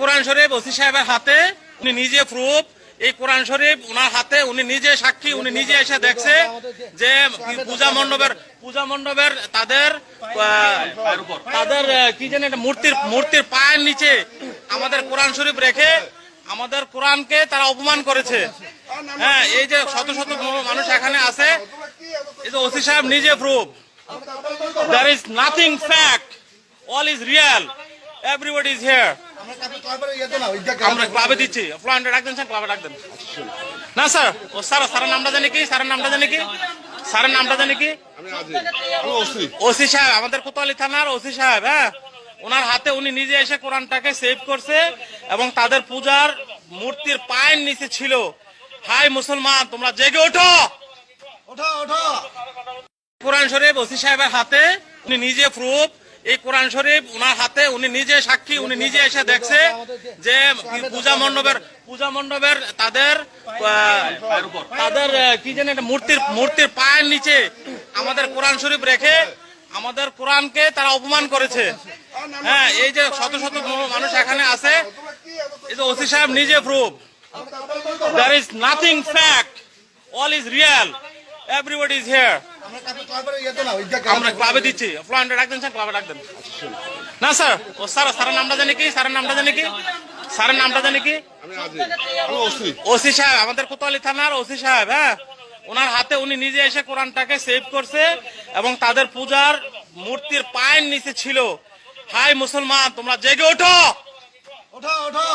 কোরআন শরীফ OC সাহেবের হাতে, উনি নিজে প্রুফ এই কোরআন শরীফ ওনার হাতে, উনি নিজে সাক্ষী, উনি নিজে এসে দেখছে যে পূজা মণ্ডপের পূজা মণ্ডপের তাদের তাদের কি জানি মূর্তির মূর্তির পায়ের নিচে আমাদের কোরআন শরীফ রেখে আমাদের কোরআনকে তারা অপমান করেছে। হ্যাঁ এই যে শত শত মানুষ এখানে আছে, এই যে ওসি সাহেব নিজে proof there is nothing fact. All is real. Everybody is here. আমরা ক্লাবে দিচ্ছি। ফ্লান্ডে ডাক দেন স্যার ক্লাবে ডাক দেন। না স্যার ও স্যার স্যারের নামটা জানি কি? স্যারের নামটা জানি কি? স্যারের নামটা জানি কি? ওসি সাহেব আমাদের কোতোয়ালি থানার ওসি সাহেব হ্যাঁ? ওনার হাতে উনি নিজে এসে কোরআনটাকে সেভ করছে এবং তাদের পূজার মূর্তির পায়ের নিচে ছিল। হাই মুসলমান তোমরা জেগে ওঠো! কোরআন শরীফ ওসি সাহেবের হাতে উনি নিজে প্রুফ এই কোরআন শরীফ ওনার হাতে, উনি নিজে সাক্ষী, উনি নিজে এসে দেখছে যে পূজা মণ্ডপের পূজা মণ্ডপের তাদের তাদের কি জানি মূর্তির মূর্তির পায়ের নিচে আমাদের কোরআন শরীফ রেখে আমাদের কোরআনকে তারা অপমান করেছে। হ্যাঁ এই যে শত শত মানুষ এখানে আছে, এই যে ওসি সাহেব নিজে proof there is nothing fact. All is real everybody is here. আমরা ক্লাবে দিচ্ছি। ফ্লান্ডে ডাক দেন স্যার ক্লাবে ডাক দেন না স্যার ও স্যার স্যারের নামটা জানি কি? স্যারের নামটা জানি কি? স্যারের নামটা জানি কি? ওসি। সাহেব আমাদের কোতোয়ালি থানার ওসি সাহেব হ্যাঁ? ওনার হাতে উনি নিজে এসে কোরআনটাকে সেভ করছে এবং তাদের পূজার মূর্তির পায়ের নিচে ছিল। হাই মুসলমান তোমরা জেগে ওঠো! ওঠো ওঠো।